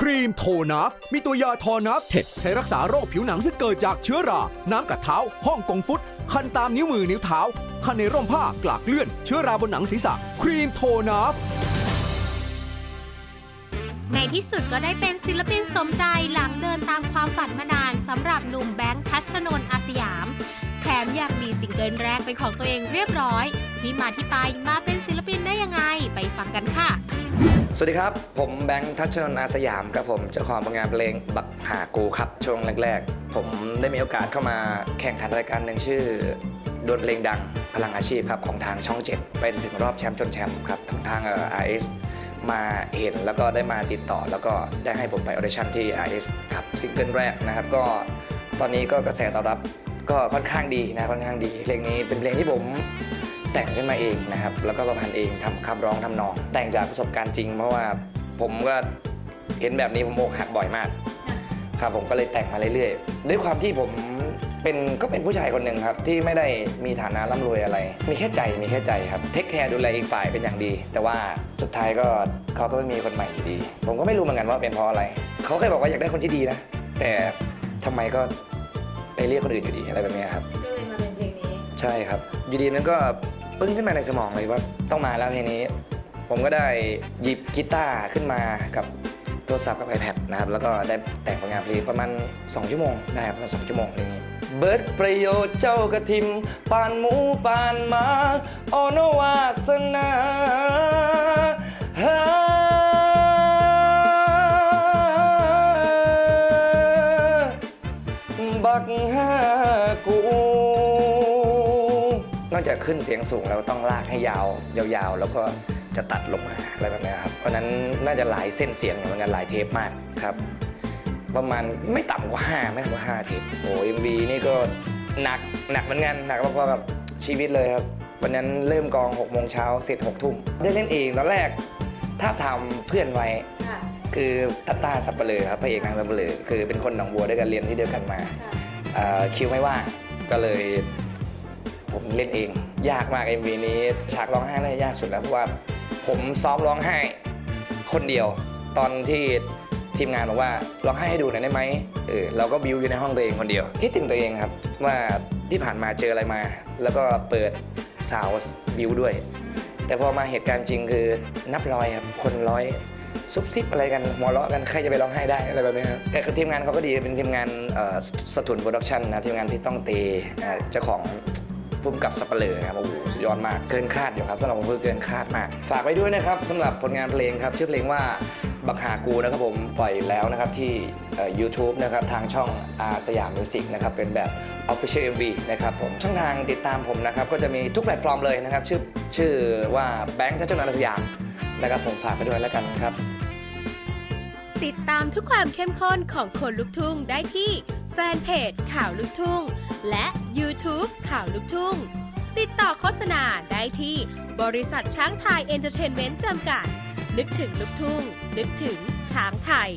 ครีมโทนัฟมีตัวยาทอนัฟเท็ดใช้รักษาโรคผิวหนังซึ่งเกิดจากเชื้อรา น้ำกัดเท้า ห้องกงฟุต คันตามนิ้วมือนิ้วเท้า คันในร่มผ้ากลากเลื่อน เชื้อราบนหนังศีรษะ ครีมโทนัฟ ในที่สุดก็ได้เป็นศิลปินสมใจหลังเดินตามความฝันมานานสำหรับหนุ่มแบงค์ทัชนนอาสยาม แถมยังมีซิงเกิลแรกเป็นของตัวเองเรียบร้อย ที่มาที่ไปมาเป็นศิลปินได้ยังไงไปฟังกันค่ะสวัสดีครับ ผมแบงค์ทัชนนอาสยามครับผมเจ้าของผลงานเพลงบักหากูครับช่วงแรก ๆ ผมได้มีโอกาสเข้ามาแข่งขันรายการหนึ่งชื่อดวลเพลงดังพลังอาชีพครับของทางช่องเจ็ดไปถึงรอบแชมป์จนแชมป์ครับทางทางเอ่อ RS มาเห็นแล้วก็ได้มาติดต่อ แล้วก็ได้ให้ผมไปออเดชั่นที่ RS ครับซิงเกิลแรกนะครับก็ตอนนี้ก็กระแสตอบรับก็ค่อนข้างดีนะค่อนข้างดี เพลงนี้เป็นเพลงที่ผมแต่งขึ้นมาเองนะครับ แล้วก็ประพันธ์เองทำคำร้องทำนอง แต่งจากประสบการณ์จริง เพราะว่าผมก็เห็นแบบนี้ผมอกหักบ่อยมาก ครับผมก็เลยแต่งมาเรื่อยๆ ด้วยความที่ผม เป็นก็เป็นผู้ชายคนหนึ่งครับ ที่ไม่ได้มีฐานะร่ำรวยอะไร มีแค่ใจมีแค่ใจครับเทคแคร์ดูแลอีกฝ่ายเป็นอย่างดี แต่ว่าสุดท้ายก็เขาก็ไม่มีคนใหม่อยู่ดี ผมก็ไม่รู้เหมือนกันว่าเป็นเพราะอะไร เขาเคยบอกว่าอยากได้คนที่ดีนะ แต่ทำไมก็ไปเรียกคนอื่นอยู่ดีอะไรแบบเนี้ยครับก็เลยมาเป็นเพลงนี้ใช่ครับ อยู่ดีมันก็ปึ้งขึ้นมาในสมองเลยว่าต้องมาแล้วเพลงนี้ ผมก็ได้หยิบกีตาร์ขึ้นมากับ โทรศัพท์กับ iPad นะครับแล้วก็ได้แต่งผลงานเพลงประมาณ 2 ชั่วโมงได้ครับประมาณ2ชั่วโมงเพลงนี้เบิร์ดประโยชน์เจ้ากระทิมปานหมูปานหมาออโนวาสนาฮาบักฮากู นอกจากขึ้นเสียงสูงแล้วต้องลากให้ยาว ยาวๆ แล้วก็จะตัดลงมาอะไรแบบนี้ครับ ราะฉะนั้นน่าจะหลายเส้นเสียงอยู่เหมือนกันหลายเทปมากครับ ประมาณไม่ต่ำกว่า5ไม่ต่ำกว่า5เทปโอ้เอ็มวีนี่ก็หนักหนักเหมือนกันหนักพอๆกับชีวิตเลยครับวันนั้นเริ่มกอง6โมงเช้าเสร็จ6ทุ่มได้เล่นเองตอนแรกท้าบทามเพื่อนไว้ค่ะคือตัตตาสับเปลือครับพระเอกนางสับเปลือคือเป็นคนหนองบัวด้วยกันเรียนที่เดียวกันมาค่ะเอ่อคิวไม่ว่างก็เลยผมเล่นเอง ยากมาก MV นี้ฉากร้องไห้น่าจะยากสุดแล้วเพราะว่าผมซ้อมร้องไห้ คนเดียว ตอนที่ทีมงานบอกว่าร้องไห้ให้ดูหน่อยได้ไหมเออเราก็บิวอยู่ในห้องตัวเองคนเดียว คิดถึงตัวเองครับว่าที่ผ่านมาเจออะไรมา แล้วก็เปิดสาวบิวด้วย แต่พอมาเหตุการณ์จริงคือนับร้อยครับคนร้อยซุบซิบอะไรกันหัวเราะกันใครจะไปร้องไห้ได้อะไรแบบนี้ครับแต่ทีมงานเขาก็ดีเป็นทีมงานสสถุนโปรดักชันนะทีมงานพี่ต้องเตอเจ้าของ พุ่มกับสับเปลือครับโอ้โหสุดยอดมากเกินคาดอยู่ครับสำหรับผมคือเกินคาดมาก ฝากไว้ด้วยนะครับสำหรับผลงานเพลงครับชื่อเพลงว่าบักหากูนะครับผมปล่อยแล้วนะครับที่เอ่อ YouTube นะครับทางช่องอาสยามมิวสิกนะครับเป็นแบบ Official MV นะครับผมช่องทางติดตามผมนะครับก็จะมีทุกแพลตฟอร์มเลยนะครับชื่อชื่อว่าแบงค์ทัชนนท์สยามนะครับผมฝากไปด้วยแล้วกันครับ ติดตามทุกความเข้มข้นของคนลุกทุ่งได้ที่แฟนเพจข่าวลุกทุ่ง และ YouTube ข่าวลุกทุ่ง ติดต่อโฆษณาได้ที่บริษัทช้างไทยเอนเตอร์เทนเมนต์จำกัด นึกถึงลุกทุ่ง นึกถึงช้างไทย